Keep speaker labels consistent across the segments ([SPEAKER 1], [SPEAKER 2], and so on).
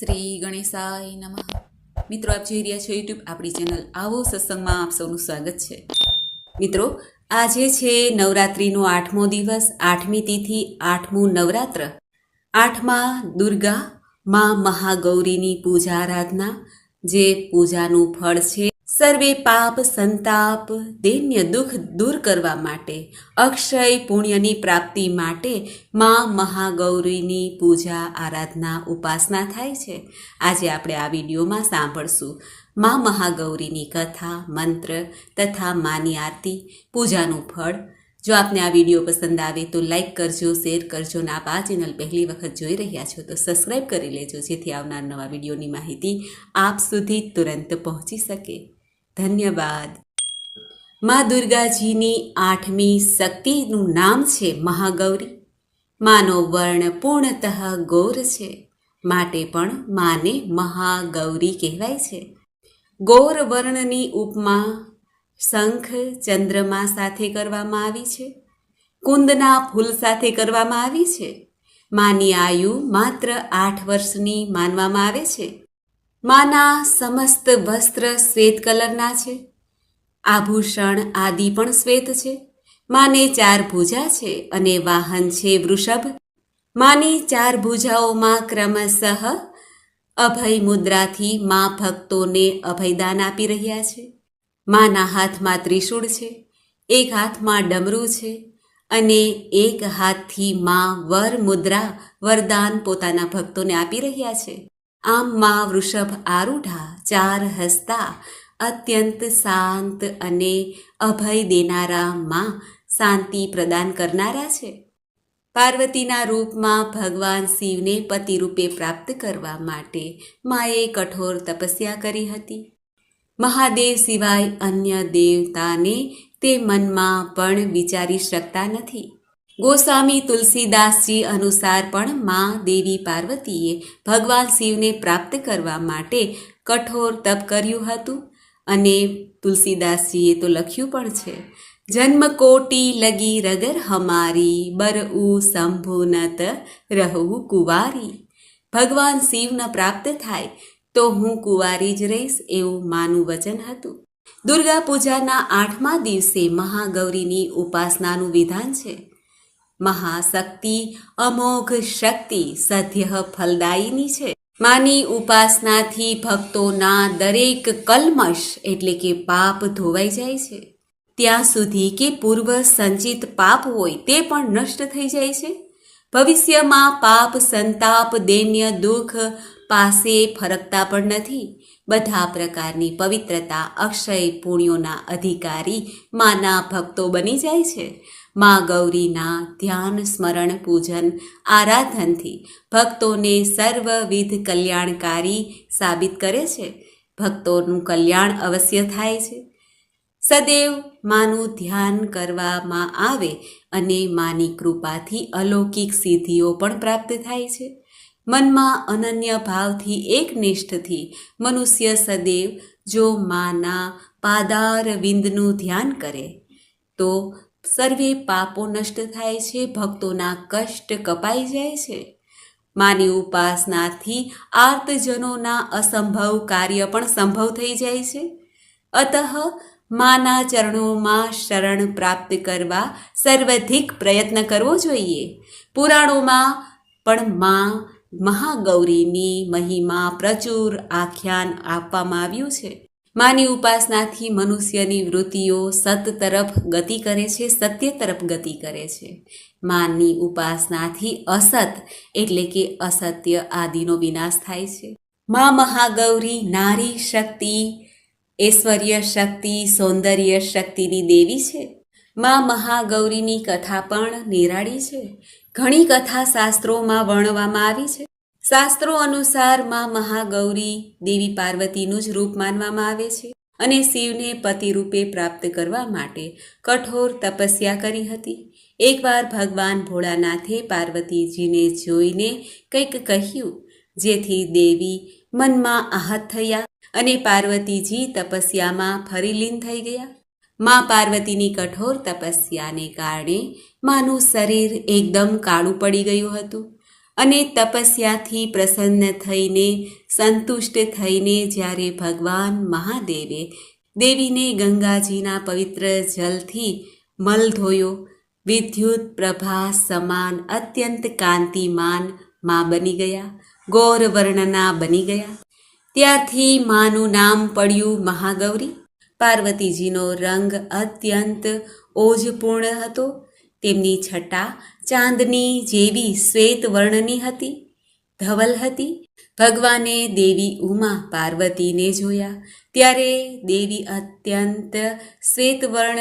[SPEAKER 1] શ્રી ગણેશાય નમઃ. મિત્રો, આપ જોઈ રહ્યા છો યુટ્યુબ આપણી ચેનલ આવો સત્સંગમાં આપ સૌનું સ્વાગત છે. મિત્રો, આજે છે નવરાત્રિનો આઠમો દિવસ, આઠમી તિથિ, આઠમું નવરાત્ર. આઠમા દુર્ગા મા મહાગૌરીની પૂજા આરાધના, જે પૂજાનું ફળ છે. સર્વે પાપ સંતાપ દૈન્ય દુઃખ દૂર કરવા માટે, અક્ષય પુણ્યની પ્રાપ્તિ માટે મા મહાગૌરીની પૂજા, આરાધના, ઉપાસના થાય છે. આજે આપણે આ વિડીયોમાં સાંભળશું મા મહાગૌરીની કથા, મંત્ર તથા માની આરતી, પૂજાનું ફળ. જો આપને આ વીડિયો પસંદ આવે તો લાઈક કરજો, શેર કરજો અને આપ આ ચેનલ પહેલી વખત જોઈ રહ્યા છો તો સબસ્ક્રાઈબ કરી લેજો, જેથી આવનાર નવા વિડીયોની માહિતી આપ સુધી તુરંત પહોંચી શકે. ધન્યવાદ. મા દુર્ગાજીની આઠમી શક્તિનું નામ છે મહાગૌરી. માનો વર્ણ પૂર્ણતઃ ગૌર છે. માટે પણ માને મહાગૌરી કહેવાય છે. ગૌર વર્ણની ઉપમા શંખ ચંદ્રમા સાથે કરવામાં આવી છે. કુંદના ફૂલ સાથે કરવામાં આવી છે. માની આયુ માત્ર આઠ વર્ષની માનવામાં આવે છે. માના સમસ્ત વસ્ત્ર શ્વેત કલરના છે. આભૂષણ આદિ પણ શ્વેત છે. માને ચાર ભુજા છે અને વાહન છે વૃષભ. માની ચાર ભુજાઓમાં ક્રમશઃ અભય મુદ્રાથી મા ભક્તોને અભયદાન આપી રહ્યા છે. માના હાથમાં ત્રિશૂળ છે. એક હાથમાં ડમરું છે અને એક હાથથી મા વર મુદ્રા વરદાન પોતાના ભક્તોને આપી રહ્યા છે. આમ મા વૃષભ આરૂઢા ચાર હસતા અત્યંત શાંત અને અભય દેનારા માં શાંતિ પ્રદાન કરનારા છે પાર્વતીના રૂપમાં ભગવાન શિવને પતિ રૂપે પ્રાપ્ત કરવા માટે માએ કઠોર તપસ્યા કરી હતી મહાદેવ સિવાય અન્ય દેવતાને તે મનમાં પણ વિચારી શકતા નથી ગોસ્વામી તુલસીદાસજી અનુસાર પણ મા દેવી પાર્વતીએ ભગવાન શિવને પ્રાપ્ત કરવા માટે કઠોર તપ કર્યું હતું અને તુલસીદાસજીએ તો લખ્યું પણ છે, જન્મ કોટી લગી રગર હમારી, બરઉ શંભુનત રહું કુવારી. ભગવાન શિવને પ્રાપ્ત થાય તો હું કુંવારી જ રહીશ એવું માનું વચન હતું. દુર્ગા પૂજાના આઠમા દિવસે મહાગૌરીની ઉપાસનાનું વિધાન છે. મહાશક્તિ, અમોઘ શક્તિ સદ્ય ફલદાયીની છે. માની ઉપાસનાથી ભક્તોના દરેક કલ્મશ એટલે કે પાપ ધોવાઈ જાય છે. ત્યાં સુધી કે પૂર્વ સંચિત પાપ હોય તે પણ નષ્ટ થઈ જાય છે. ભવિષ્યમાં પાપ, સંતાપ, દૈન્ય, દુઃખ પાસે ફરકતા પણ નથી. બધા પ્રકારની પવિત્રતા, અક્ષય પુણ્યોના અધિકારી, માના ભક્તો બની જાય છે. મા ગૌરીના ધ્યાન, સ્મરણ, પૂજન, આરાધનથી ભક્તોને સર્વવિધ કલ્યાણકારી સાબિત કરે છે. ભક્તોનું કલ્યાણ અવશ્ય થાય છે. સદૈવ માનું ધ્યાન કરવામાં આવે અને માની કૃપાથી અલૌકિક સિદ્ધિઓ પણ પ્રાપ્ત થાય છે. મનમાં અનન્ય ભાવથી એકનિષ્ઠથી મનુષ્ય સદૈવ જો માના પાદાર વિંદનું ધ્યાન કરે, તો સર્વે પાપો નષ્ટ થાય છે, ભક્તોના કષ્ટ કપાઈ જાય છે. માની ઉપાસનાથી આર્તજનોના અસંભવ કાર્ય પણ સંભવ થઈ જાય છે. અતઃ માના ચરણોમાં શરણ પ્રાપ્ત કરવા સર્વાધિક પ્રયત્ન કરવો જોઈએ. પુરાણોમાં પણ માં મહાગૌરીની મહિમા પ્રચુર આખ્યાન આપવામાં આવ્યું છે. માની ઉપાસનાથી મનુષ્યની વૃત્તિઓ સત તરફ ગતિ કરે છે, સત્ય તરફ ગતિ કરે છે. માની ઉપાસનાથી અસત એટલે કે અસત્ય આદિનો વિનાશ થાય છે. મા મહાગૌરી નારી શક્તિ, ઐશ્વર્ય શક્તિ, સૌંદર્ય શક્તિની દેવી છે. મા મહાગૌરીની કથા પણ નિરાળી છે. ઘણી કથા શાસ્ત્રોમાં વર્ણવામાં આવી છે. શાસ્ત્રો અનુસાર મા મહાગૌરી દેવી પાર્વતીનું જ રૂપ માનવામાં આવે છે અને શિવને પતિ રૂપે પ્રાપ્ત કરવા માટે કઠોર તપસ્યા કરી હતી. એકવાર ભગવાન ભોળાનાથે પાર્વતીજીને જોઈને કંઈક કહ્યું, જેથી દેવી મનમાં આહત થયા અને પાર્વતીજી તપસ્યામાં ફરી લીન થઈ ગયા. મા પાર્વતીની કઠોર તપસ્યાને કારણે માનું શરીર એકદમ કાળું પડી ગયું હતું. અને તપસ્યાથી પ્રસન્ન થઈને, સંતુષ્ટ થઈને જ્યારે ભગવાન મહાદેવે દેવીને ગંગાજીના પવિત્ર જલથી મલ ધોયો, વિદ્યુત પ્રભા સમાન અત્યંત કાંતિમાનમાં બની ગયા ગૌરવર્ણના બની ગયા. ત્યારથી માનું નામ પડ્યું મહાગૌરી. પાર્વતીજીનો રંગ અત્યંત ઓજપૂર્ણ હતો. તેમની છટા ચાંદની જેવી શ્વેત વર્ણની હતી. ધવલ હતી. ભગવાને દેવી ઉમા પાર્વતીને જોયા. ત્યારે દેવી અત્યંત શ્વેતવર્ણ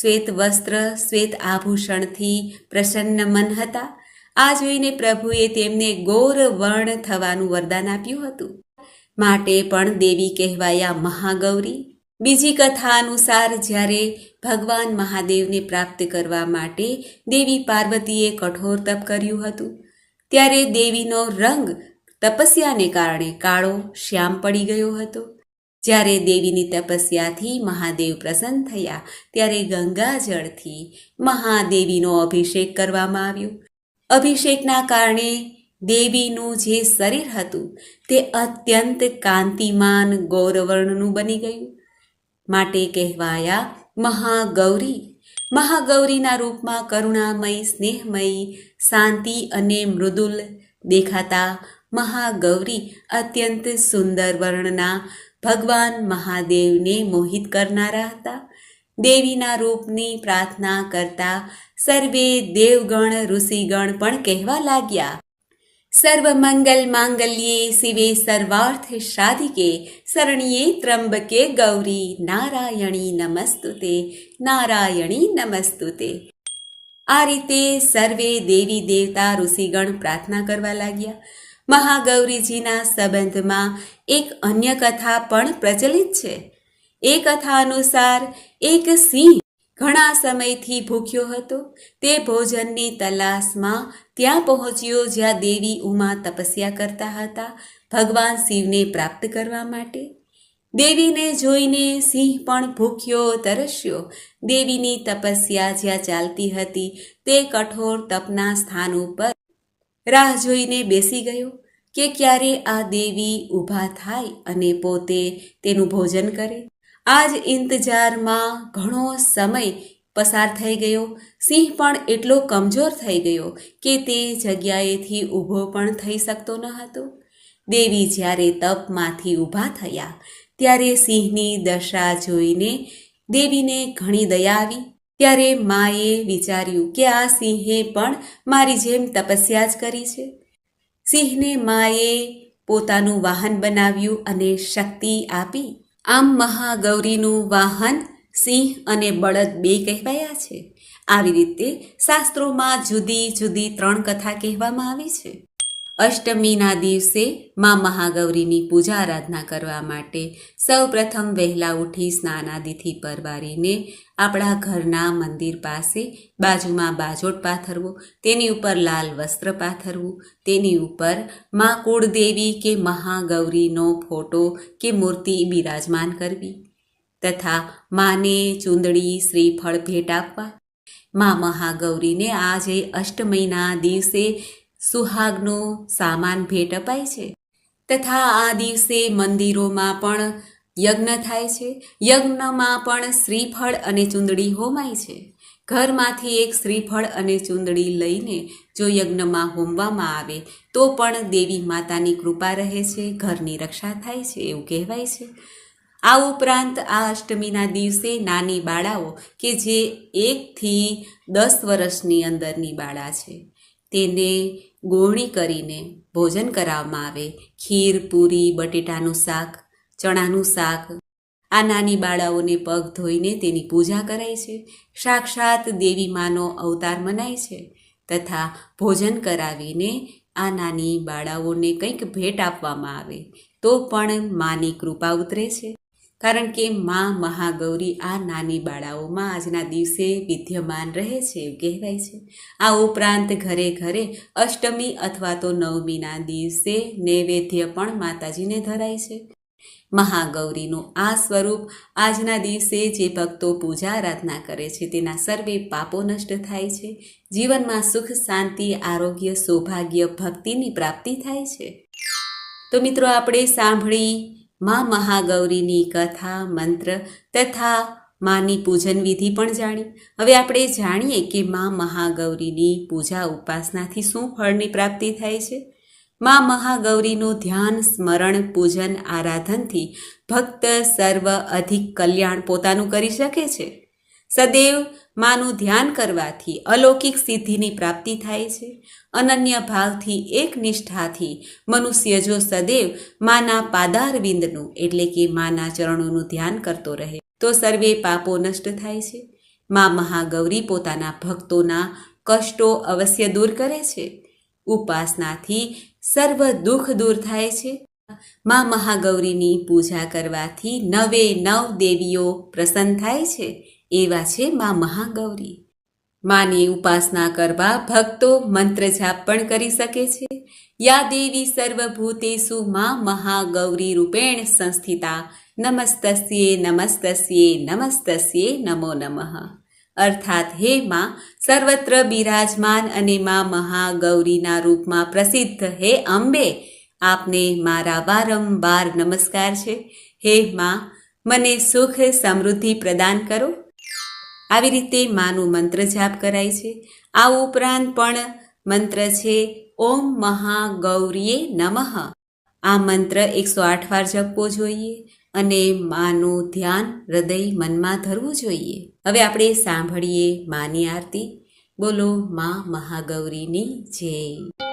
[SPEAKER 1] શ્વેત વસ્ત્ર, શ્વેત આભૂષણથી પ્રસન્ન મન હતા. આ જોઈને પ્રભુએ તેમને ગોર વર્ણ થવાનું વરદાન આપ્યું હતું. માટે પણ દેવી કહેવાયા મહાગૌરી. બીજી કથા અનુસાર જ્યારે ભગવાન મહાદેવને પ્રાપ્ત કરવા માટે દેવી પાર્વતીએ કઠોર તપ કર્યું હતું. ત્યારે દેવીનો રંગ તપસ્યાને કારણે કાળો, શ્યામ પડી ગયો હતો. જ્યારે દેવીની તપસ્યાથી મહાદેવ પ્રસન્ન થયા, ત્યારે ગંગાજળથી મહાદેવીનો અભિષેક કરવામાં આવ્યો. અભિષેકના કારણે દેવીનું જે શરીર હતું, તે અત્યંત કાંતિમાન ગૌરવર્ણનું બની ગયું. માટે કહેવાયા મહાગૌરી. મહાગૌરીના રૂપમાં કરુણામય, સ્નેહમયી, શાંતિ અને મૃદુલ દેખાતા મહાગૌરી અત્યંત સુંદર વર્ણના ભગવાન મહાદેવને મોહિત કરનારા હતા. દેવીના રૂપની પ્રાર્થના કરતા સર્વે દેવગણ, ઋષિગણ પણ કહેવા લાગ્યા. સર્વમંગલ માંગલ્યે શિવે સર્વાર્થ સાધિકે શરણ્યે ત્રંબકે ગૌરી નારાયણી નમસ્તુતે નારાયણી નમસ્તુતે આ રીતે સર્વે દેવી દેવતા ઋષિગણ પ્રાર્થના કરવા લાગ્યા. મહાગૌરીજીના સંબંધમાં એક અન્ય કથા પણ પ્રચલિત છે. એ કથા અનુસાર એક સિંહ ઘણા સમયથી ભૂખ્યો હતો. તે ભોજનની તલાશમાં ત્યાં પહોંચ્યો જ્યાં દેવી ઉમા તપસ્યા કરતા હતા, ભગવાન શિવને પ્રાપ્ત કરવા માટે. દેવીને જોઈને સિંહ પણ ભૂખ્યો તરસ્યો. દેવીની તપસ્યા જ્યાં ચાલતી હતી, તે કઠોર તપના સ્થાન ઉપર રાહ જોઈને બેસી ગયો કે ક્યારે આ દેવી ઊભા થાય અને પોતે તેનું ભોજન કરે. આ જ ઇંતજારમાં ઘણો સમય પસાર થઈ ગયો. સિંહ પણ એટલો કમજોર થઈ ગયો કે તે જગ્યાએથી ઊભો પણ થઈ શકતો ન હતો. દેવી જ્યારે તપમાંથી ઊભા થયા, ત્યારે સિંહની દશા જોઈને દેવીને ઘણી દયા આવી. ત્યારે માએ વિચાર્યું કે આ સિંહે પણ મારી જેમ તપસ્યા જ કરી છે. સિંહને માએ પોતાનું વાહન બનાવ્યું અને શક્તિ આપી. આમ મહાગૌરીનું વાહન સિંહ અને બળદ બે કહેવાયા છે. આવી રીતે શાસ્ત્રોમાં જુદી જુદી ત્રણ કથા કહેવામાં આવી છે. અષ્ટમીના દિવસે માં મહાગૌરીની પૂજા આરાધના કરવા માટે સૌ પ્રથમ વહેલા ઉઠી સ્નાનાદિથી પરવારીને આપણા ઘરના મંદિર પાસે બાજુમાં બાજોટ પાથરવો, તેની ઉપર લાલ વસ્ત્ર પાથરવું, તેની ઉપર મા કુળદેવી કે મહાગૌરીનો ફોટો કે મૂર્તિ બિરાજમાન કરવી તથા માને ચૂંદડી શ્રીફળ ભેટ આપવા. મા મહાગૌરીને આજે અષ્ટમીના દિવસે સુહાગનો સામાન ભેટ અપાય છે. તથા આ દિવસે મંદિરોમાં પણ યજ્ઞ થાય છે. યજ્ઞમાં પણ શ્રીફળ અને ચૂંદડી હોમાય છે. ઘરમાંથી એક શ્રીફળ અને ચૂંદડી લઈને જો યજ્ઞમાં હોમવામાં આવે, તો પણ દેવી માતાની કૃપા રહે છે, ઘરની રક્ષા થાય છે એવું કહેવાય છે. આ ઉપરાંત આ અષ્ટમીના દિવસે નાની બાળાઓ કે જે એકથી દસ વર્ષની અંદરની બાળા છે. તેને ગોળણી કરીને ભોજન કરાવવામાં આવે. ખીર, પૂરી, બટેટાનું શાક, ચણાનું શાક. આ નાની બાળાઓને પગ ધોઈને તેની પૂજા કરાય છે. સાક્ષાત દેવી માનો અવતાર મનાય છે તથા ભોજન કરાવીને આ નાની બાળાઓને કંઈક ભેટ આપવામાં આવે તો પણ માની કૃપા ઉતરે છે. કારણ કે મા મહાગૌરી આ નાની બાળાઓમાં આજના દિવસે વિદ્યમાન રહે છે એવું કહેવાય છે. આ ઉપરાંત ઘરે ઘરે અષ્ટમી અથવા તો નવમીના દિવસે નૈવેદ્ય પણ માતાજીને ધરાય છે. મહાગૌરીનું આ સ્વરૂપ આજના દિવસે જે ભક્તો પૂજા આરાધના કરે છે તેના સર્વે પાપો નષ્ટ થાય છે. જીવનમાં સુખ, શાંતિ, આરોગ્ય, સૌભાગ્ય, ભક્તિની પ્રાપ્તિ થાય છે. તો મિત્રો, આપણે સાંભળી મા મહાગૌરીની કથા, મંત્ર તથા માની પૂજન વિધિ પણ જાણી. હવે આપણે જાણીએ કે મા મહાગૌરીની પૂજા ઉપાસનાથી શું ફળની પ્રાપ્તિ થાય છે? મા મહાગૌરીનું ધ્યાન, સ્મરણ, પૂજન, આરાધનથી ભક્ત સર્વ અધિક કલ્યાણ પોતાનું કરી શકે છે? સદૈવ માનું ધ્યાન કરવાથી અલૌકિક સિદ્ધિની પ્રાપ્તિ થાય છે. અનન્ય ભાવથી એક નિષ્ઠાથી મનુષ્ય જો સદૈવ માના પાદારવિંદનું એટલે કે માના ચરણોનું ધ્યાન કરતો રહે, તો સર્વે પાપો નષ્ટ થાય છે. મા મહાગૌરી પોતાના ભક્તોના કષ્ટો અવશ્ય દૂર કરે છે. ઉપાસનાથી સર્વ દુઃખ દૂર થાય છે. મા મહાગૌરીની પૂજા કરવાથી નવે નવ દેવીઓ પ્રસન્ન થાય છે. એવા છે મા મહાગૌરી. માની ઉપાસના કરવા ભક્તો મંત્ર જાપ પણ કરી શકે છે. યા દેવી સર્વભૂતેસુ મા મહાગૌરી રૂપેણ સંસ્થિતા. નમસ્તસ્યે નમસ્તસ્યે નમસ્તસ્યે નમો નમઃ. અર્થાત હે માં, સર્વત્ર બિરાજમાન અને મા મહાગૌરીના રૂપમાં પ્રસિદ્ધ હે અંબે. આપને મારા વારંવાર નમસ્કાર છે. હે માં, મને સુખ સમૃદ્ધિ પ્રદાન કરો. આવી રીતે માનું મંત્ર જાપ કરાય છે. આ ઉપરાંત પણ મંત્ર છે, ઓમ મહાગૌરીએ નમઃ. આ મંત્ર એકસો આઠ વાર જપવો જોઈએ અને માનું ધ્યાન હૃદય મનમાં ધરવું જોઈએ. હવે આપણે સાંભળીએ માની આરતી. બોલો, મા મહાગૌરીની જય.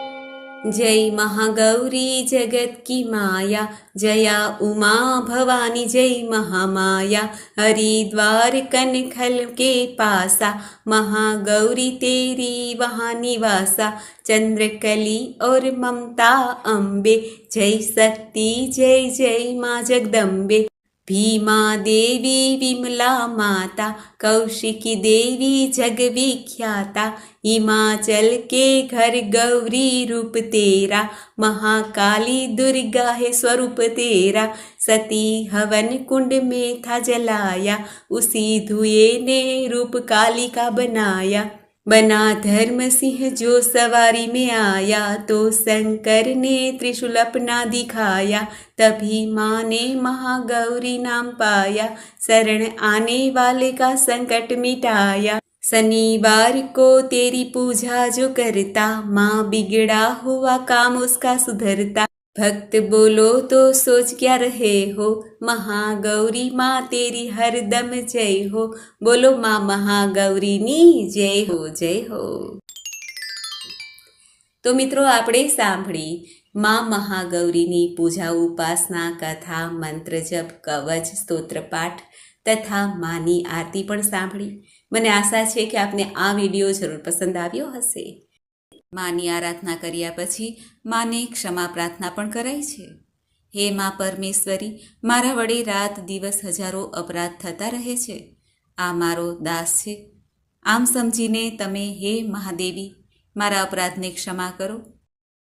[SPEAKER 1] જય મહાગૌરી જગત કી માયા, જયા ઉમા ભવાની જય મહામાયા હરિદ્વાર કનખલ કે પાસા, મહાગૌરી તેરી વહા નિવાસા ચંદ્રકલી ઓર મમતા અંબે, જય શક્તિ જય જય મા જગદંબે. भीमा देवी विमला माता कौशिकी देवी जग विख्याता हिमाचल के घर गौरी रूप तेरा महाकाली दुर्गा है स्वरूप तेरा सती हवन कुंड में था जलाया उसी धुएं ने रूप काली का बनाया बना धर्म सिंह जो सवारी में आया तो शंकर ने त्रिशूल अपना दिखाया। तभी माँ ने महागौरी नाम पाया। शरण आने वाले का संकट मिटाया। शनिवार को तेरी पूजा जो करता, माँ बिगड़ा हुआ काम उसका सुधरता। ભક્ત બોલો તો સોચ ક્યાં રહે હો? મહાગૌરી માં તેરી હરદમ જય હો. બોલો માં મહાગૌરીની જય હો જય હો. તો મિત્રો આપણે સાંભળી. માં મહાગૌરીની પૂજા ઉપાસના કથા, મંત્ર જપ, કવચ સ્તોત્રપાઠ તથા માની આરતી પણ સાંભળી. મને આશા છે કે આપને આ વીડિયો જરૂર પસંદ આવ્યો હશે. માની આરાધના કર્યા પછી માને ક્ષમા પ્રાર્થના પણ કરાય છે. હે મા પરમેશ્વરી, મારા વડે રાત દિવસ હજારો અપરાધ થતા રહે છે. આ મારો દાસ છે. આમ સમજીને તમે હે મહાદેવી, મારા અપરાધને ક્ષમા કરો.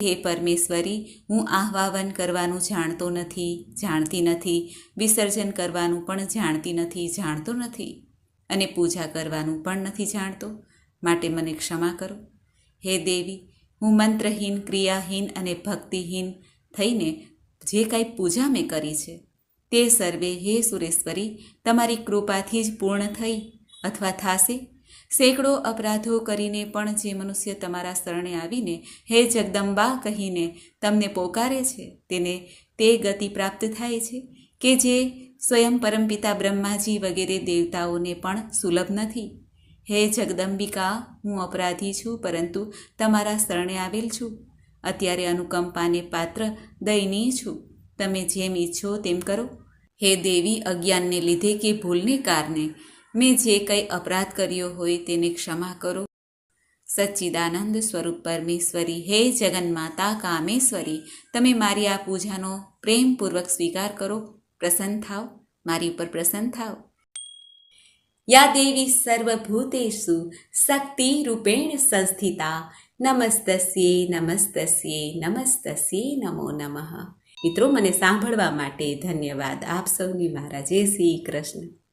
[SPEAKER 1] હે પરમેશ્વરી, હું આહવાવન કરવાનું જાણતો નથી, જાણતી નથી, વિસર્જન કરવાનું પણ જાણતી નથી, જાણતો નથી અને પૂજા કરવાનું પણ નથી જાણતો. માટે મને ક્ષમા કરો. હે દેવી, હું મંત્રહીન, ક્રિયાહીન અને ભક્તિહીન થઈને જે કાંઈ પૂજા મેં કરી છે, તે સર્વે હે સુરેશ્વરી, તમારી કૃપાથી જ પૂર્ણ થઈ અથવા થાશે? સેંકડો અપરાધો કરીને પણ જે મનુષ્ય તમારા શરણે આવીને હે જગદંબા કહીને તમને પોકારે છે, તેને તે ગતિ પ્રાપ્ત થાય છે કે જે સ્વયં પરમપિતા બ્રહ્માજી વગેરે દેવતાઓને પણ સુલભ નથી? હે જગદંબિકા, હું અપરાધી છું, પરંતુ તમારા શરણે આવેલ છું. અત્યારે અનુકંપાને પાત્ર દયનીય છું. તમે જેમ ઈચ્છો તેમ કરો. હે દેવી, અજ્ઞાનને લીધે કે ભૂલને કારણે મેં જે કંઈ અપરાધ કર્યો હોય તેને ક્ષમા કરો. સચ્ચિદાનંદ સ્વરૂપ પરમેશ્વરી, હે જગન્માતા કામેશ્વરી, તમે મારી આ પૂજાનો પ્રેમપૂર્વક સ્વીકાર કરો. પ્રસન્ન થાવ મારી ઉપર પ્રસન્ન થાવ યા દેવી સર્વભૂતેષુ શક્તિ રૂપેણ સંસ્થિતા નમસ્તસ્યે નમસ્તસ્યે નમસ્તસ્યે નમો નમઃ મિત્રો મને સાંભળવા માટે ધન્યવાદ. આપ સૌની મારા જય શ્રી કૃષ્ણ.